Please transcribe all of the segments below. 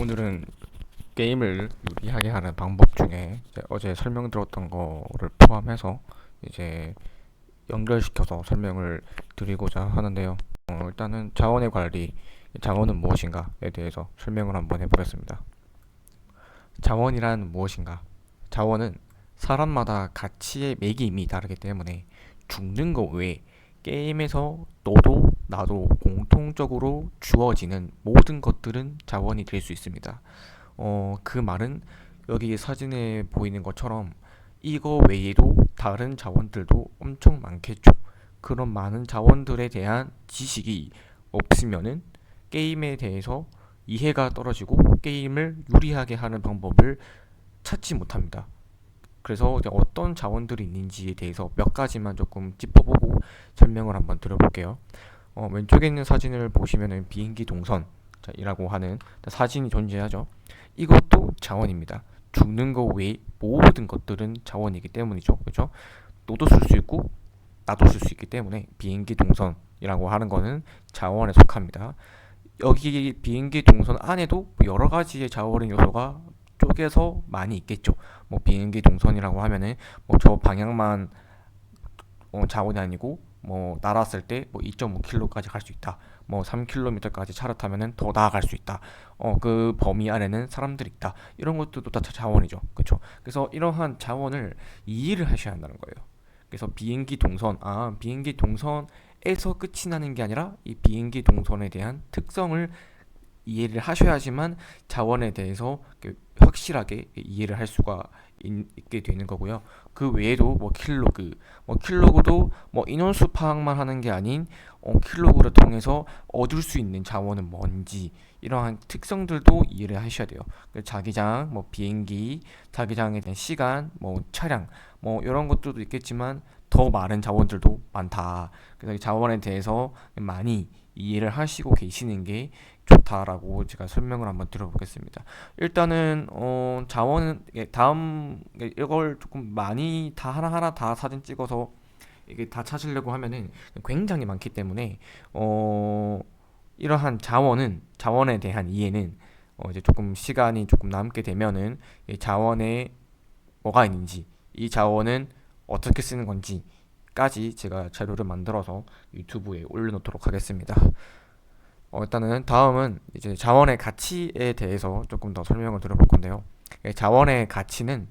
오늘은 게임을 유리하게 하는 방법 중에 어제 설명드렸던 거를 포함해서 이제 연결시켜서 설명을 드리고자 하는데요. 어, 일단은 자원의 관리, 자원은 무엇인가에 대해서 설명을 한번 해보겠습니다. 자원이란 무엇인가? 자원은 사람마다 가치의 매김이 다르기 때문에 죽는 것 외에 게임에서 너도 나도 공통적으로 주어지는 모든 것들은 자원이 될 수 있습니다. 어, 그 말은 여기 사진에 보이는 것처럼 이거 외에도 다른 자원들도 엄청 많겠죠. 그런 많은 자원들에 대한 지식이 없으면은 게임에 대해서 이해가 떨어지고 게임을 유리하게 하는 방법을 찾지 못합니다. 그래서 이제 어떤 자원들이 있는지에 대해서 몇 가지만 조금 짚어보고 설명을 한번 드려볼게요. 어, 왼쪽에 있는 사진을 보시면은 비행기 동선이라고 하는 사진이 존재하죠. 이것도 자원입니다. 죽는 것 외에 모든 것들은 자원이기 때문이죠. 그렇죠? 너도 쓸 수 있고 나도 쓸 수 있기 때문에 비행기 동선이라고 하는 거는 자원에 속합니다. 여기 비행기 동선 안에도 여러 가지의 자원 요소가 쪼개서 많이 있겠죠. 뭐 비행기 동선이라고 하면은 뭐 저 방향만 어, 자원이 아니고 뭐 날았을 때 뭐 2.5km까지 갈 수 있다. 뭐 3km까지 차를 타면은 더 나아갈 수 있다. 어, 그 범위 안에는 사람들이 있다. 이런 것들도 다 자원이죠. 그렇죠? 그래서 이러한 자원을 이해를 하셔야 한다는 거예요. 그래서 비행기 동선, 아, 비행기 동선에서 끝이 나는 게 아니라 이 비행기 동선에 대한 특성을 이해를 하셔야지만 자원에 대해서 확실하게 이해를 할 수가 있, 게 되는 거고요. 그 외에도 뭐 킬로그, 뭐 킬로그도 뭐 인원수 파악만 하는 게 아닌 어, 킬로그를 통해서 얻을 수 있는 자원은 뭔지 이러한 특성들도 이해를 하셔야 돼요. 그 자기장, 뭐 비행기, 자기장에 대한 시간, 뭐 차량, 뭐 이런 것들도 있겠지만 더 많은 자원들도 많다. 그래서 자원에 대해서 많이 이해를 하시고 계시는 게 좋다라고 제가 설명을 한번 드려보겠습니다. 일단은 어, 자원은 다음 이걸 조금 많이 다 하나하나 다 사진 찍어서 이게 다 찾으려고 하면은 굉장히 많기 때문에 어, 이러한 자원은 자원에 대한 이해는 어, 이제 조금 시간이 조금 남게 되면은 자원에 뭐가 있는지 이 자원은 어떻게 쓰는 건지 까지 제가 자료를 만들어서 유튜브에 올려놓도록 하겠습니다. 어, 일단은 다음은 이제 자원의 가치에 대해서 조금 더 설명을 드려볼 건데요. 예, 자원의 가치는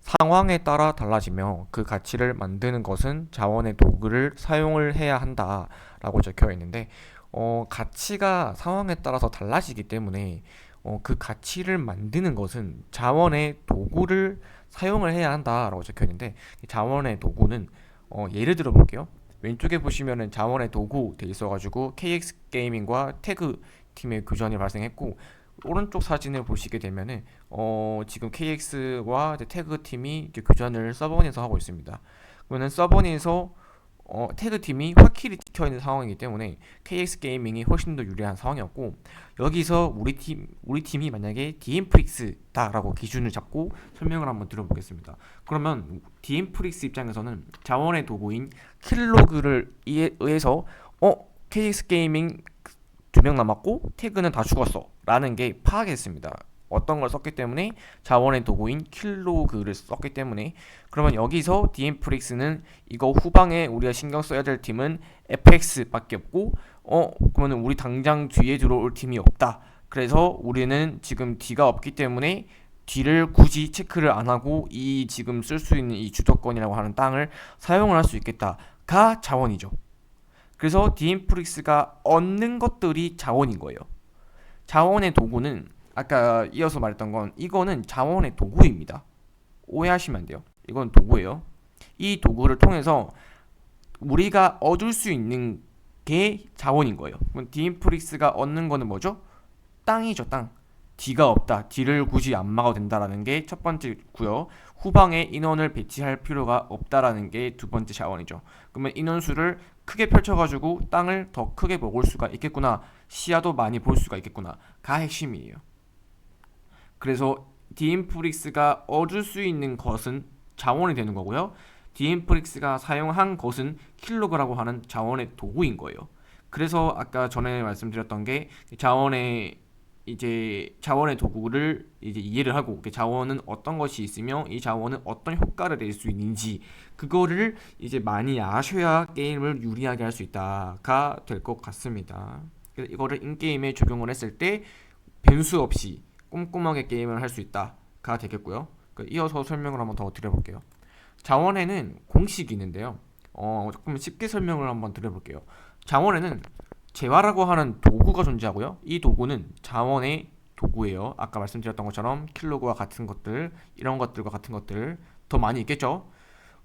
상황에 따라 달라지며 그 가치를 만드는 것은 자원의 도구를 사용을 해야 한다라고 적혀 있는데 어, 가치가 상황에 따라서 달라지기 때문에 어, 그 가치를 만드는 것은 자원의 도구를 사용을 해야 한다라고 적혀 있는데 자원의 도구는 어, 예를 들어 볼게요. 왼쪽에 보시면은 자원의 도구 돼 있어가지고 KX 게이밍과 태그 팀의 교전이 발생했고 오른쪽 사진을 보시게 되면은 어 지금 KX와 태그 팀이 교전을 서버넷에서 하고 있습니다. 그러면 서버넷에서 어, 태그 팀이 확실히 찍혀 있는 상황이기 때문에 KX 게이밍이 훨씬 더 유리한 상황이었고 여기서 우리 팀 우리 팀이 만약에 디엠프릭스다라고 기준을 잡고 설명을 한번 들어보겠습니다. 그러면 디엠프릭스 입장에서는 자원의 도구인 킬로그를 의해서 어 KX 게이밍 두 명 남았고 태그는 다 죽었어라는 게 파악했습니다. 어떤 걸 썼기 때문에 자원의 도구인 킬로그를 썼기 때문에 그러면 여기서 디엠프릭스는 이거 후방에 우리가 신경 써야 될 팀은 FX밖에 없고 어 그러면 우리 당장 뒤에 들어올 팀이 없다. 그래서 우리는 지금 D가 없기 때문에 D를 굳이 체크를 안 하고 이 지금 쓸 수 있는 이 주도권이라고 하는 땅을 사용을 할 수 있겠다가 자원이죠. 그래서 디엠프릭스가 얻는 것들이 자원인 거예요. 자원의 도구는 아까 이어서 말했던 건 이거는 자원의 도구입니다. 오해하시면 안 돼요. 이건 도구예요. 이 도구를 통해서 우리가 얻을 수 있는 게 자원인 거예요. 그럼 디인프릭스가 얻는 거는 뭐죠? 땅이죠, 땅. D가 없다. D를 굳이 안 막아도 된다라는 게 첫 번째고요. 후방에 인원을 배치할 필요가 없다라는 게 두 번째 자원이죠. 그러면 인원수를 크게 펼쳐가지고 땅을 더 크게 먹을 수가 있겠구나. 시야도 많이 볼 수가 있겠구나.가 핵심이에요. 그래서 디인프릭스가 얻을 수 있는 것은 자원이 되는 거고요. 디인프릭스가 사용한 것은 킬로그라고 하는 자원의 도구인 거예요. 그래서 아까 전에 말씀드렸던 게 자원의 이제 자원의 도구를 이제 이해를 하고 그 자원은 어떤 것이 있으며 이 자원은 어떤 효과를 낼 수 있는지 그거를 이제 많이 아셔야 게임을 유리하게 할 수 있다가 될 것 같습니다. 이거를 인게임에 적용을 했을 때 변수 없이 꼼꼼하게 게임을 할 수 있다가 되겠고요. 그 이어서 설명을 한번 더 드려볼게요. 자원에는 공식이 있는데요. 어, 조금 쉽게 설명을 한번 드려볼게요. 자원에는 재화라고 하는 도구가 존재하고요. 이 도구는 자원의 도구예요. 아까 말씀드렸던 것처럼 킬로그와 같은 것들, 이런 것들과 같은 것들 더 많이 있겠죠.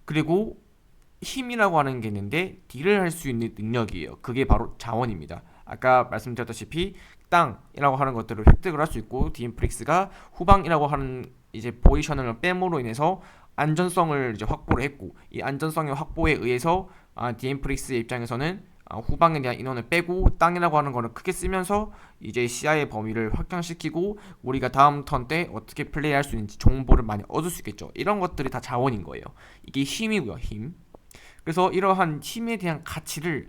그리고 힘이라고 하는 게 있는데 딜을 할 수 있는 능력이에요. 그게 바로 자원입니다. 아까 말씀드렸다시피 땅이라고 하는 것들을 획득을 할 수 있고 디인프릭스가 후방이라고 하는 이제 포지션을 뺨으로 인해서 안전성을 이제 확보를 했고 이 안전성의 확보에 의해서 아, 디인프릭스의 입장에서는 아, 후방에 대한 인원을 빼고 땅이라고 하는 거를 크게 쓰면서 이제 시야의 범위를 확장시키고 우리가 다음 턴 때 어떻게 플레이할 수 있는지 정보를 많이 얻을 수 있겠죠. 이런 것들이 다 자원인 거예요. 이게 힘이고요, 힘. 그래서 이러한 힘에 대한 가치를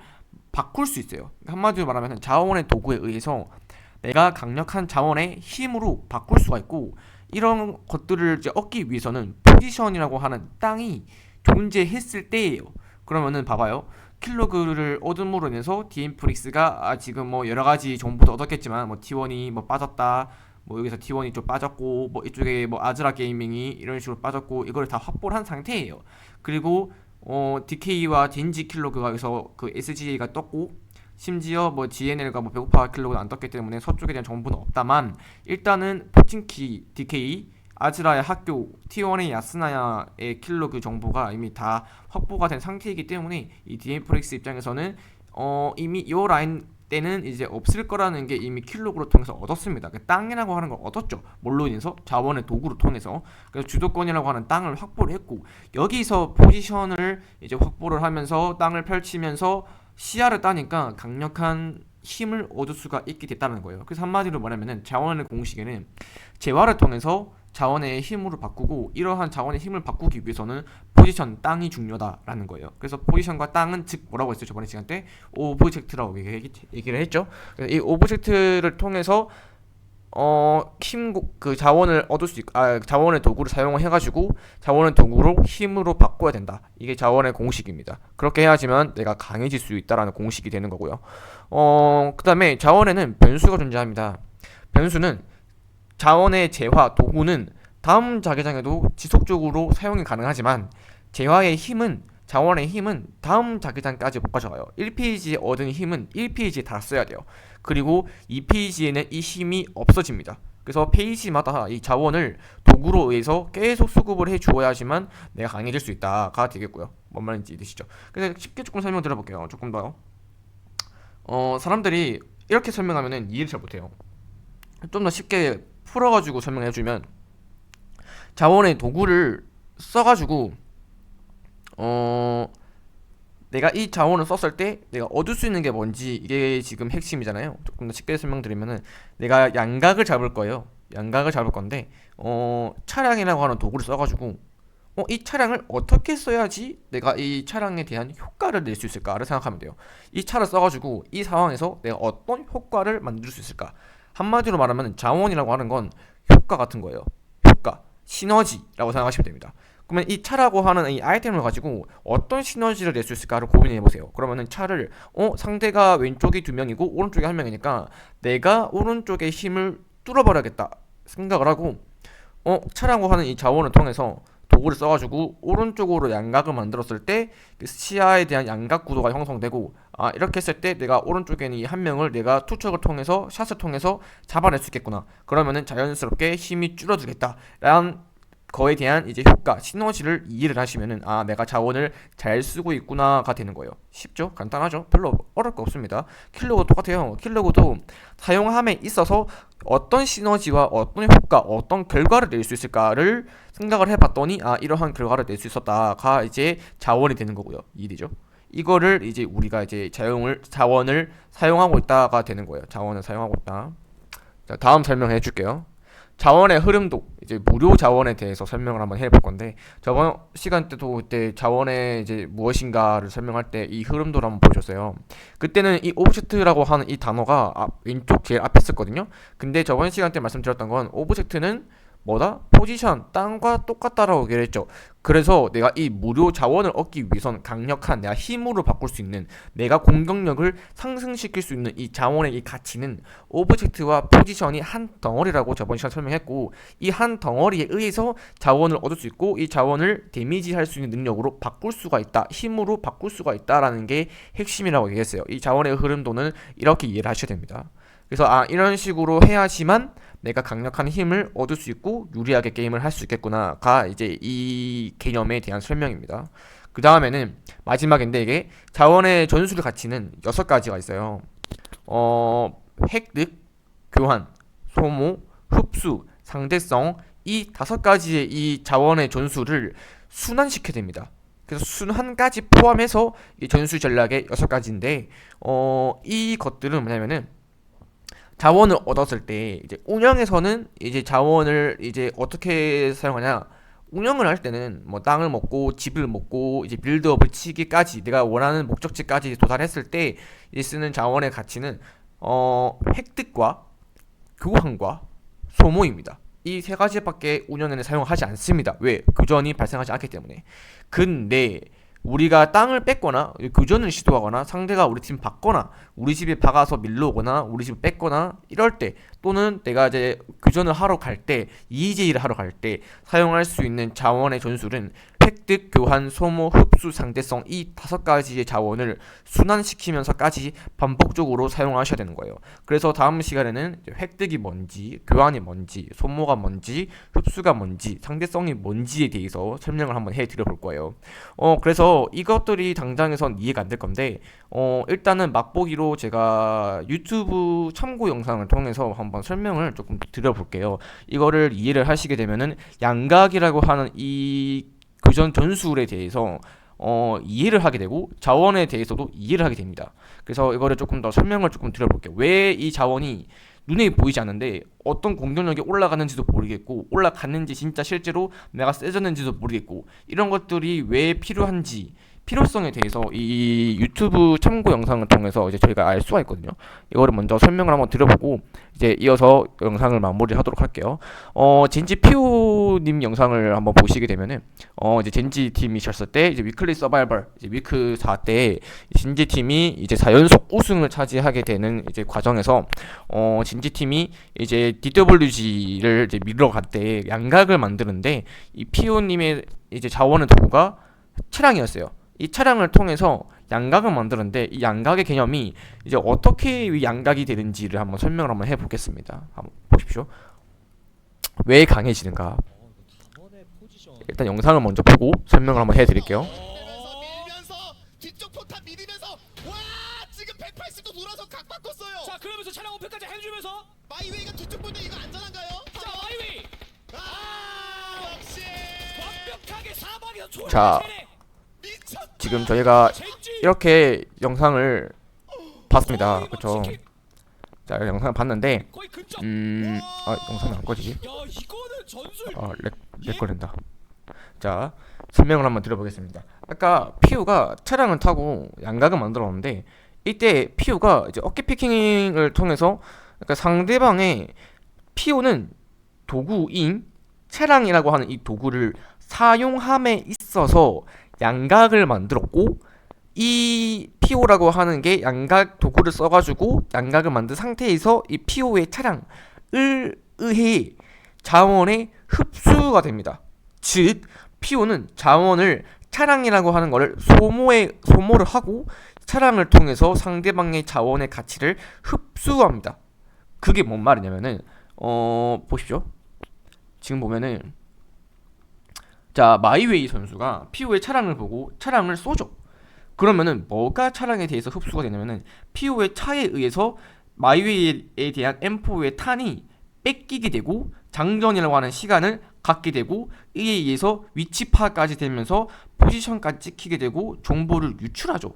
바꿀 수 있어요. 한마디로 말하면 자원의 도구에 의해서 내가 강력한 자원의 힘으로 바꿀 수가 있고 이런 것들을 이제 얻기 위해서는 포지션이라고 하는 땅이 존재했을 때예요. 그러면은 봐봐요. 킬로그를 얻음으로 인해서 디인프릭스가 아 지금 뭐 여러 가지 정보도 얻었겠지만 뭐 T1이 뭐 빠졌다. 뭐 여기서 T1이 좀 빠졌고 뭐 이쪽에 뭐 아즈라 게이밍이 이런 식으로 빠졌고 이걸 다 확보를 한 상태예요. 그리고 어 DK와 딘지 킬로그가 여기서 그 SGA가 떴고 심지어 뭐 GNL과 뭐 배고파 킬로그는 안 떴기 때문에 서쪽에 대한 정보는 없다만 일단은 포친키 DK 아즈라의 학교 T1의 야스나야의 킬로 그 정보가 이미 다 확보가 된 상태이기 때문에 이 디엠프렉스 입장에서는 어 이미 요 라인 때는 이제 없을 거라는 게 이미 킬로그로 통해서 얻었습니다. 그 땅이라고 하는 걸 얻었죠. 뭘로 인해서 자원의 도구로 통해서 그래서 주도권이라고 하는 땅을 확보를 했고 여기서 포지션을 이제 확보를 하면서 땅을 펼치면서 시야를 따니까 강력한 힘을 얻을 수가 있게 됐다는 거예요. 그래서 한마디로 말하면은 자원의 공식에는 재화를 통해서 자원의 힘으로 바꾸고 이러한 자원의 힘을 바꾸기 위해서는 포지션 땅이 중요하다라는 거예요. 그래서 포지션과 땅은 즉 뭐라고 했어요 저번에 시간 때 오브젝트라고 얘기, 얘기를 했죠. 이 오브젝트를 통해서 어 힘 그 자원을 얻을 수 있, 아 자원의 도구를 사용을 해가지고 자원의 도구로 힘으로 바꿔야 된다. 이게 자원의 공식입니다. 그렇게 해야지만 내가 강해질 수 있다라는 공식이 되는 거고요. 어 그 다음에 자원에는 변수가 존재합니다. 변수는 자원의 재화 도구는 다음 자기장에도 지속적으로 사용이 가능하지만 재화의 힘은 자원의 힘은 다음 자기장까지 못 가져가요. 1페이지에 얻은 힘은 1페이지에 다 써야 돼요. 그리고 2페이지에는 이 힘이 없어집니다. 그래서 페이지마다 이 자원을 도구로 의해서 계속 수급을 해 주어야지만 내가 강해질 수 있다가 되겠고요. 뭔 말인지 이해되시죠? 그래서 쉽게 조금 설명 드려볼게요. 조금 더. 어, 사람들이 이렇게 설명하면은 이해를 잘 못해요. 좀 더 쉽게 풀어가지고 설명해주면 자원의 도구를 써가지고 어 내가 이 자원을 썼을 때 내가 얻을 수 있는 게 뭔지 이게 지금 핵심이잖아요. 조금 더 쉽게 설명드리면은 내가 양각을 잡을 거예요. 양각을 잡을 건데 어 차량이라고 하는 도구를 써가지고 어, 이 차량을 어떻게 써야지 내가 이 차량에 대한 효과를 낼 수 있을까를 생각하면 돼요. 이 차를 써가지고 이 상황에서 내가 어떤 효과를 만들 수 있을까? 한마디로 말하면 자원이라고 하는 건 효과 같은 거예요. 효과, 시너지라고 생각하시면 됩니다. 그러면 이 차라고 하는 이 아이템을 가지고 어떤 시너지를 낼 수 있을까를 고민해 보세요. 그러면은 차를 어 상대가 왼쪽이 두 명이고 오른쪽이 한 명이니까 내가 오른쪽의 힘을 뚫어버려야겠다 생각을 하고 어 차라고 하는 이 자원을 통해서 도구를 써가지고 오른쪽으로 양각을 만들었을 때그 시야에 대한 양각 구도가 형성되고 아 이렇게 했을 때 내가 오른쪽에 있는 이 한 명을 내가 투척을 통해서 샷을 통해서 잡아낼 수 있겠구나. 그러면은 자연스럽게 힘이 줄어들겠다 라는 거에 대한 이제 효과 시너지를 이해를 하시면은 아 내가 자원을 잘 쓰고 있구나가 되는 거예요. 쉽죠? 간단하죠? 별로 어려울 거 없습니다. 킬로그 똑같아요. 킬로그도 사용함에 있어서 어떤 시너지와 어떤 효과 어떤 결과를 낼 수 있을까를 생각을 해봤더니 아 이러한 결과를 낼 수 있었다가 이제 자원이 되는 거고요. 이해되죠? 이거를 이제 우리가 이제 자용을 자원을 사용하고 있다가 되는 거예요. 자원을 사용하고 있다. 자 다음 설명해 줄게요 자원의 흐름도 이제 무료 자원에 대해서 설명을 한번 해볼 건데 저번 시간 때도 그때 자원의 이제 무엇인가를 설명할 때 이 흐름도를 한번 보여줬어요. 그때는 이 오브젝트라고 하는 이 단어가 앞, 왼쪽 제일 앞에 있었거든요. 근데 저번 시간 때 말씀드렸던 건 오브젝트는 뭐다? 포지션 땅과 똑같다라고 얘기를 했죠. 그래서 내가 이 무료 자원을 얻기 위해선 강력한 내가 힘으로 바꿀 수 있는 내가 공격력을 상승시킬 수 있는 이 자원의 이 가치는 오브젝트와 포지션이 한 덩어리라고 저번 시간 설명했고 이 한 덩어리에 의해서 자원을 얻을 수 있고 이 자원을 데미지할 수 있는 능력으로 바꿀 수가 있다. 힘으로 바꿀 수가 있다라는 게 핵심이라고 얘기했어요. 이 자원의 흐름도는 이렇게 이해를 하셔야 됩니다. 그래서 아 이런 식으로 해야지만 내가 강력한 힘을 얻을 수 있고 유리하게 게임을 할 수 있겠구나가 이제 이 개념에 대한 설명입니다. 그 다음에는 마지막인데 이게 자원의 전술 가치는 여섯 가지가 있어요. 어 획득, 교환, 소모, 흡수, 상대성 이 다섯 가지의 이 자원의 전술을 순환시켜야 됩니다. 그래서 순환까지 포함해서 이 전술 전략의 여섯 가지인데 어 이 것들은 뭐냐면은 자원을 얻었을 때 이제 운영에서는 이제 자원을 이제 어떻게 사용하냐 운영을 할 때는 뭐 땅을 먹고 집을 먹고 이제 빌드업을 치기까지 내가 원하는 목적지까지 도달했을 때 이제 쓰는 자원의 가치는 어 획득과 교환과 소모입니다. 이 세 가지밖에 운영에는 사용하지 않습니다. 왜? 교전이 발생하지 않기 때문에. 근데 우리가 땅을 뺏거나 교전을 시도하거나 상대가 우리 팀 받거나 우리 집에 박아서 밀러오거나 우리 집을 뺏거나 이럴 때 또는 내가 이제 교전을 하러 갈 때 EJ를 하러 갈 때 사용할 수 있는 자원의 전술은 획득, 교환, 소모, 흡수, 상대성 이 다섯 가지의 자원을 순환시키면서까지 반복적으로 사용하셔야 되는 거예요. 그래서 다음 시간에는 획득이 뭔지, 교환이 뭔지, 소모가 뭔지, 흡수가 뭔지, 상대성이 뭔지에 대해서 설명을 한번 해드려 볼 거예요. 어 그래서 이것들이 당장에선 이해가 안 될 건데 어 일단은 맛보기로 제가 유튜브 참고 영상을 통해서 한번 설명을 조금 드려볼게요. 이거를 이해를 하시게 되면은 양각이라고 하는 이 교전 전술에 대해서 어, 이해를 하게 되고 자원에 대해서도 이해를 하게 됩니다. 그래서 이거를 조금 더 설명을 조금 드려볼게요. 왜 이 자원이 눈에 보이지 않는데 어떤 공격력이 올라가는지도 모르겠고 올라갔는지 진짜 실제로 내가 세졌는지도 모르겠고 이런 것들이 왜 필요한지 필요성에 대해서 이 유튜브 참고 영상을 통해서 이제 저희가 알 수가 있거든요. 이거를 먼저 설명을 한번 드려보고 이제 이어서 영상을 마무리하도록 할게요. 어 젠지 피오님 영상을 한번 보시게 되면은 어 이제 젠지 팀이셨을 때 이제 위클리 서바이벌 이제 위크 4 때 젠지 팀이 이제 4연속 우승을 차지하게 되는 이제 과정에서 어 젠지 팀이 이제 DWG를 이제 밀러 갈 때 양각을 만드는데 이 피오님의 이제 자원의 도구가 차량이었어요. 이 차량을 통해서 양각을 만드는데 이 양각의 개념이 이제 어떻게 이 양각이 되는지를 한번 설명을 한번 해보겠습니다. 한번 보십시오. 왜 강해지는가? 일단 영상을 먼저 보고 설명을 한번 해드릴게요. 밀면서 밀면서 뒤쪽 포탑 밀리면서 와 지금 180도 돌아서 각 바꿨어요. 자 그러면서 차량 오픈까지 해주면서 마이웨이가 뒤쪽 보는데 이거 안전한가요? 자 마이웨이 아 역시 완벽하게 사방에서 초를 자, 채네. 지금 저희가. 이렇게 영상을 봤습니다. 치킨, 자, 영상을 봤는데. 음, 아 영상이 안 꺼지지? 아, 렉, 렉 걸린다. 자, 설명을 한번 드려보겠습니다. 아까 피우가 차량을 타고 양각을 만들었는데 이때 피우가 이제 어깨 피킹을 통해서 그러니까 상대방의 피우는 도구인 차량이라고 하는 이 도구를 사용함에 있어서 양각을 만들었고 이 피오라고 하는 게 양각 도구를 써가지고 양각을 만든 상태에서 이 피오의 차량을 의해 자원의 흡수가 됩니다. 즉 피오는 자원을 차량이라고 하는 것을 소모에 소모를 하고 차량을 통해서 상대방의 자원의 가치를 흡수합니다. 그게 뭔 말이냐면은 어 보십시오. 지금 보면은 자 마이웨이 선수가 피오의 차량을 보고 차량을 쏘죠. 그러면은 뭐가 차량에 대해서 흡수가 되냐면은 피오의 차에 의해서 마이웨이에 대한 M4의 탄이 뺏기게 되고 장전이라고 하는 시간을 갖게 되고 이에 의해서 위치 파악까지 되면서 포지션까지 찍히게 되고 정보를 유출하죠.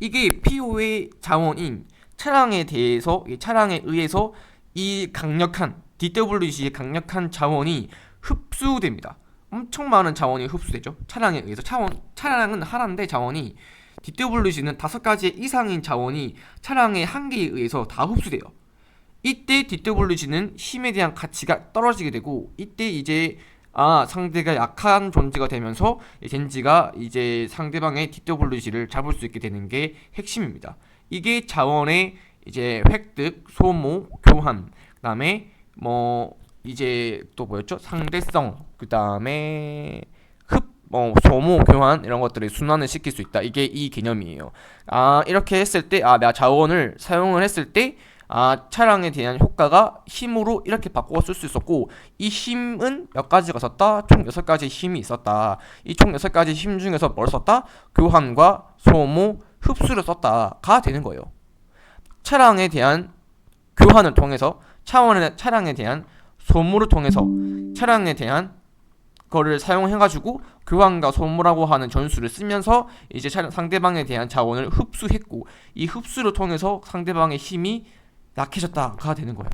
이게 PO의 자원인 차량에 대해서 이 차량에 의해서 이 강력한 DWG의 강력한 자원이 흡수됩니다. 엄청 많은 자원이 흡수되죠. 차량에 의해서 차원, 차량은 하나인데 자원이 DWG는 다섯 가지 이상인 자원이 차량의 한계에 의해서 다 흡수돼요. 이때 DWG는 힘에 대한 가치가 떨어지게 되고 이때 이제 아 상대가 약한 존재가 되면서 이 젠지가 이제 상대방의 DWG를 잡을 수 있게 되는 게 핵심입니다. 이게 자원의 이제 획득, 소모, 교환, 그다음에 뭐 이제 또 뭐였죠? 상대성, 그 다음에 흡, 뭐 소모, 교환 이런 것들을 순환을 시킬 수 있다. 이게 이 개념이에요. 아 이렇게 했을 때, 아 내가 자원을 사용을 했을 때, 아 차량에 대한 효과가 힘으로 이렇게 바꾸어 쓸수 있었고 이 힘은 몇 가지가 썼다? 총 여섯 가지 힘이 있었다. 이총 여섯 가지 힘 중에서 뭘 썼다? 교환과 소모, 흡수를 썼다가 되는 거예요. 차량에 대한 교환을 통해서 차원의 차량에 대한 소모를 통해서 차량에 대한 거를 사용해가지고 교환과 소모라고 하는 전술을 쓰면서 이제 차량 상대방에 대한 자원을 흡수했고 이 흡수를 통해서 상대방의 힘이 약해졌다가 되는 거예요.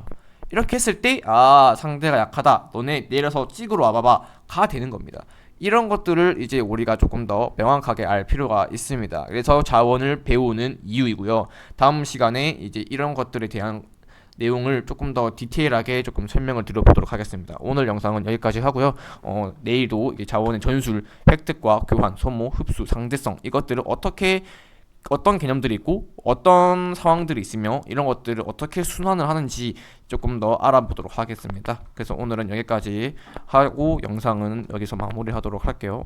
이렇게 했을 때 아 상대가 약하다 너네 내려서 찍으러 와봐봐가 되는 겁니다. 이런 것들을 이제 우리가 조금 더 명확하게 알 필요가 있습니다. 그래서 자원을 배우는 이유이고요. 다음 시간에 이제 이런 것들에 대한 내용을 조금 더 디테일하게 조금 설명을 드려보도록 하겠습니다. 오늘 영상은 여기까지 하고요. 어, 내일도 자원의 전술, 획득과 교환, 소모, 흡수, 상대성 이것들을 어떻게 어떤 개념들이 있고 어떤 상황들이 있으며 이런 것들을 어떻게 순환을 하는지 조금 더 알아보도록 하겠습니다. 그래서 오늘은 여기까지 하고 영상은 여기서 마무리하도록 할게요.